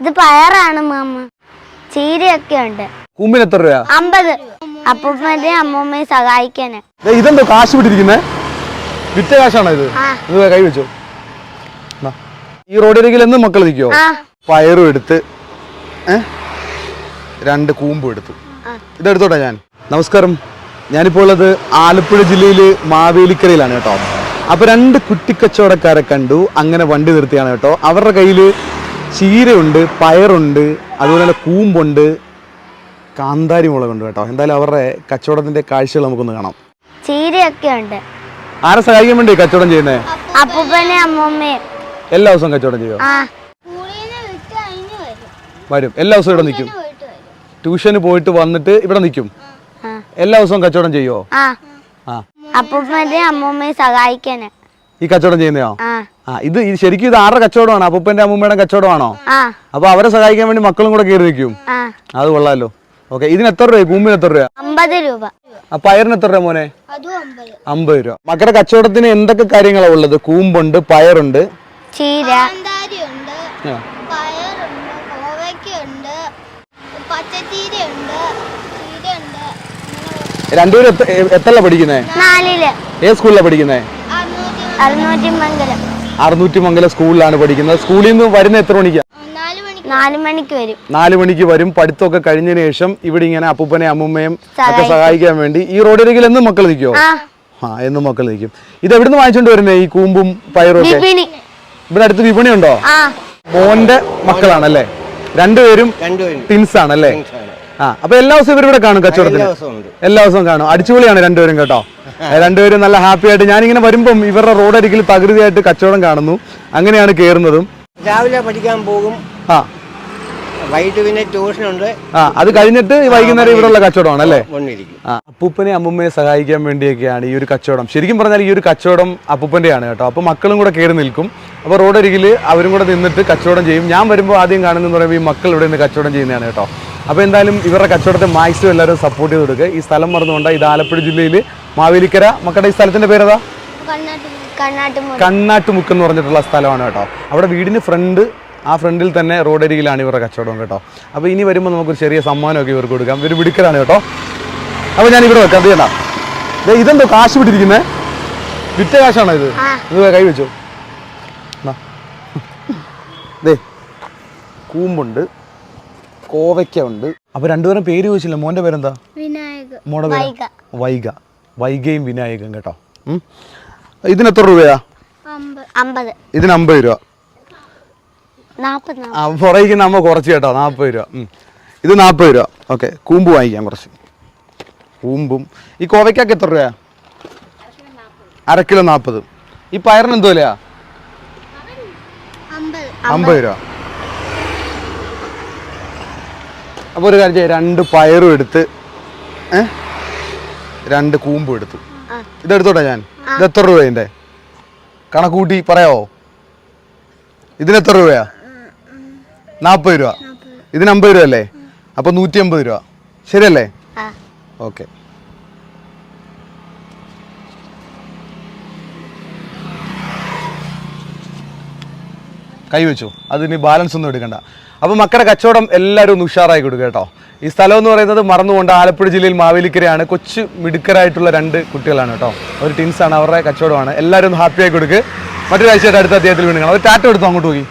ഇത് പയറാണ് മാമ. ചീരയൊക്കെ ഉണ്ട്. കുമ്പിന് എത്ര രൂപ അമ്പത്. അപ്പൂപ്പന്റെ അമ്മൂമ്മയെ സഹായിക്കാന്. ദേ, ഇതെന്തോ കാശ് വിട്ടിരിക്കുന്നേ വിറ്റ കാശാണോ ഇത്? ആ. ഇത് കൈ വെച്ചോ. ഈ റോഡിലേക്ക് എന്ന് മക്കൾ നിൽക്കുവോ? ആ. പയറും എടുത്ത് ഏ? രണ്ട് കൂമ്പും എടുത്തു. ആ. ഇതെടുത്തോട്ടെ ഞാൻ. നമസ്കാരം. ഞാനിപ്പോൾ ഉള്ളത് ആലപ്പുഴ ജില്ലയിൽ മാവേലിക്കരയിലാണ് കേട്ടോ. അപ്പൊ രണ്ട് കുട്ടിക്കച്ചവടക്കാരെ കണ്ടു. അങ്ങനെ വണ്ടി നിർത്തിയാണ് കേട്ടോ. അവരുടെ കയ്യിൽ ചീരയുണ്ട് പയറുണ്ട് അതുപോലെ തന്നെ കൂമ്പുണ്ട് കാന്താരി മുളകുണ്ട് കേട്ടോ. എന്തായാലും അവരുടെ കച്ചവടത്തിന്റെ കാഴ്ചകൾ നമുക്കൊന്ന് കാണാം. ചീരയൊക്കെ ഉണ്ട്. ആരെ സഹായിക്കാൻ വേണ്ടി കച്ചവടം ചെയ്യുന്നേ? അപ്പൂപ്പനെ അമ്മൂമ്മയും. എല്ലാ ദിവസവും കച്ചവടം ചെയ്യോ വരും. എല്ലാ ദിവസവും ഇവിടെ നിൽക്കും. ട്യൂഷന് പോയിട്ട് വന്നിട്ട് ഇവിടെ നിൽക്കും. എല്ലാ ദിവസവും കച്ചവടം ചെയ്യോ അപ്പൂപ്പന്റെ അമ്മൂമ്മയെ സഹായിക്കാന്. ഈ കച്ചവടം ചെയ്യുന്നയോ ആ ഇത് ഇത് ശരിക്കും ഇത് ആരുടെ കച്ചവടമാണ്? അപ്പൂപ്പന്റെ അമ്മൂമ്മയുടെ കച്ചവടമാണോ? അപ്പൊ അവരെ സഹായിക്കാൻ വേണ്ടി മക്കളും കൂടെ കയറി നിൽക്കും. ആ. അത് കൊള്ളാലോ. ഓക്കെ ഇതിന് എത്ര രൂപ കൂമ്പിന് എത്ര രൂപ അമ്പത് രൂപ. ആ പയറിന് എത്ര രൂപ മോനെ? അതും അമ്പത്. രൂപ. മക്കളുടെ കച്ചവടത്തിന് എന്തൊക്കെ കാര്യങ്ങളാ ഉള്ളത്? കൂമ്പുണ്ട് പയറുണ്ട്. ചീര. രണ്ടുപേരും എത്ര പഠിക്കുന്നേ? നാലിൽ. ഏത് സ്കൂളിലാണ് പഠിക്കുന്നേ? അറുന്നൂറ്റി മംഗലം. അറുന്നൂറ്റി മംഗല സ്കൂളിലാണ് പഠിക്കുന്നത്. സ്കൂളിൽ നിന്ന് വരുന്ന എത്ര മണിക്കാണ് നാല് മണിക്ക്? നാല് മണിക്ക് വരും. നാല് മണിക്ക് വരും. പഠിത്തമൊക്കെ കഴിഞ്ഞതിന് ശേഷം ഇവിടെ ഇങ്ങനെ അപ്പൂപ്പനെ അമ്മൂമ്മയും ഒക്കെ സഹായിക്കാൻ വേണ്ടി ഈ റോഡിലേക്ക് എന്നും മക്കൾ നിൽക്കുമോ ആ. എന്നും മക്കൾ നിൽക്കും. ഇത് എവിടുന്ന് വാങ്ങിച്ചോണ്ട് വരുന്നേ ഈ കൂമ്പും പയറും ഒക്കെ? ഇവിടെ അടുത്ത് വിപണി ഉണ്ടോ ആ. മോന്റെ മക്കളാണല്ലേ? രണ്ടുപേരും രണ്ടുപേരും. ടിൻസ് ആണല്ലേ? ആ അപ്പൊ എല്ലാ ദിവസവും ഇവർ ഇവിടെ കാണും കച്ചവടത്തിന്. എല്ലാ ദിവസവും ഉണ്ട്. കാണും. അടിച്ചുപൊളിയാണ് രണ്ടുപേരും കേട്ടോ. രണ്ടുപേരും നല്ല ഹാപ്പി ആയിട്ട് ഞാനിങ്ങനെ വരുമ്പം ഇവരുടെ റോഡരികിൽ പകുതിയായിട്ട് കച്ചവടം കാണുന്നു. അങ്ങനെയാണ് കയറുന്നതും രാവിലെ പഠിക്കാൻ പോകും. ആ. വൈകിട്ട് പിന്നെ ട്യൂഷനുണ്ട്. ആ അത് കഴിഞ്ഞിട്ട് വൈകുന്നേരം ഇവിടെയുള്ള കച്ചവടമാണ് അല്ലേ? അപ്പൂപ്പനെ അമ്മൂമ്മയെ സഹായിക്കാൻ വേണ്ടിയൊക്കെയാണ് ഈ ഒരു കച്ചവടം. ശരിക്കും പറഞ്ഞാൽ ഈ ഒരു കച്ചവടം അപ്പൂപ്പന്റെയാണ് കേട്ടോ. അപ്പോൾ മക്കളും കൂടെ കയറി നിൽക്കും. അപ്പോൾ റോഡരികിൽ അവരും കൂടെ നിന്നിട്ട് കച്ചവടം ചെയ്യും. ഞാൻ വരുമ്പോൾ ആദ്യം കാണുന്നതെന്ന് പറയുമ്പോൾ ഈ മക്കൾ ഇവിടെ നിന്ന് കച്ചവടം ചെയ്യുന്നതാണ് കേട്ടോ. അപ്പോൾ എന്തായാലും ഇവരുടെ കച്ചവടത്തെ മാക്സിമം എല്ലാവരും സപ്പോർട്ട് ചെയ്ത് കൊടുക്കുക ഈ സ്ഥലം മറന്നുകൊണ്ട് ഇത് ആലപ്പുഴ ജില്ലയിൽ മാവേലിക്കര. മക്കളുടെ ഈ സ്ഥലത്തിന്റെ പേരേതാ കണ്ണാട്ടുമുക്ക്. എന്ന് പറഞ്ഞിട്ടുള്ള സ്ഥലമാണ് കേട്ടോ. അവിടെ വീടിന് ഫ്രണ്ട് ആ ഫ്രണ്ടിൽ തന്നെ റോഡരികിലാണ് ഇവരുടെ കച്ചവടം കേട്ടോ. അപ്പോൾ ഇനി വരുമ്പോൾ നമുക്കൊരു ചെറിയ സമ്മാനമൊക്കെ ഇവർക്ക് കൊടുക്കാം. ഇവർ വിടുക്കലാണ് കേട്ടോ. അപ്പോൾ ഞാൻ ഇവിടെ വെക്കാം. ചെയ്യണ്ട ഇതെന്തോ കാശ് വിട്ടിരിക്കുന്നേ വിറ്റ കാശാണോ ഇത്? ഇത് കൈ വെച്ചോ. ദേ. കൂമ്പുണ്ട്. കോവയ്ക്ക ഉണ്ട് അപ്പൊ രണ്ടുപേരും പേര് ചോദിച്ചില്ല. മോന്റെ പേരെന്താ? വിനായക. മോടെ പേര്? വൈഗ. വൈഗ. വൈഗയും വിനായകം കേട്ടോ. ഇതിന് എത്ര രൂപയാ? ഇതിന് അമ്പത് രൂപ. നാപ്പത് ആ പുറകിക്ക് നമ്മ കുറച്ച് കേട്ടോ. നാൽപ്പത് രൂപ. ഇത് നാൽപ്പത് രൂപ. ഓക്കെ. കൂമ്പ് വാങ്ങിക്കാം കുറച്ച്. കൂമ്പും. ഈ കോവയ്ക്കൊക്കെ എത്ര രൂപയാ? അര കിലോ നാൽപ്പത് ഈ പയറിന് എന്തോ വിലയാ അമ്പത്. അമ്പത് രൂപ. അപ്പോൾ ഒരു കാര്യം ചെയ്യാം രണ്ട് പയറും എടുത്ത് രണ്ട് കൂമ്പും എടുത്തു. ഇതെടുത്തോട്ടെ ഞാൻ? ഇത് എത്ര രൂപ കണക്ക് കൂട്ടി പറയാവോ? ഇതിന് എത്ര രൂപയാ? നാൽപ്പത് രൂപ. ഇതിന് അമ്പത് രൂപ അല്ലേ അപ്പോൾ നൂറ്റി അമ്പത് രൂപ. ശരിയല്ലേ? ഓക്കെ. കൈ വെച്ചു അതിന് ബാലൻസ് ഒന്നും എടുക്കണ്ട. അപ്പോൾ മക്കളുടെ കച്ചവടം എല്ലാവരും ഒന്ന് ഉഷാറായി കൊടുക്കുക കേട്ടോ. ഈ സ്ഥലം എന്ന് പറയുന്നത് മറന്നുകൊണ്ട് ആലപ്പുഴ ജില്ലയിൽ മാവേലിക്കരയാണ്. കൊച്ചു മിടുക്കരായിട്ടുള്ള രണ്ട് കുട്ടികളാണ് കേട്ടോ. ഒരു ടീംസ് ആണ് അവരുടെ കച്ചവടമാണ്. എല്ലാവരും ഹാപ്പിയായി കൊടുക്കുക മറ്റൊരാഴ്ചയായിട്ട് അടുത്ത അദ്ദേഹത്തിൽ വീണ്ടും ഒരു ടാറ്റ എടുത്തു അങ്ങോട്ട് പോയി?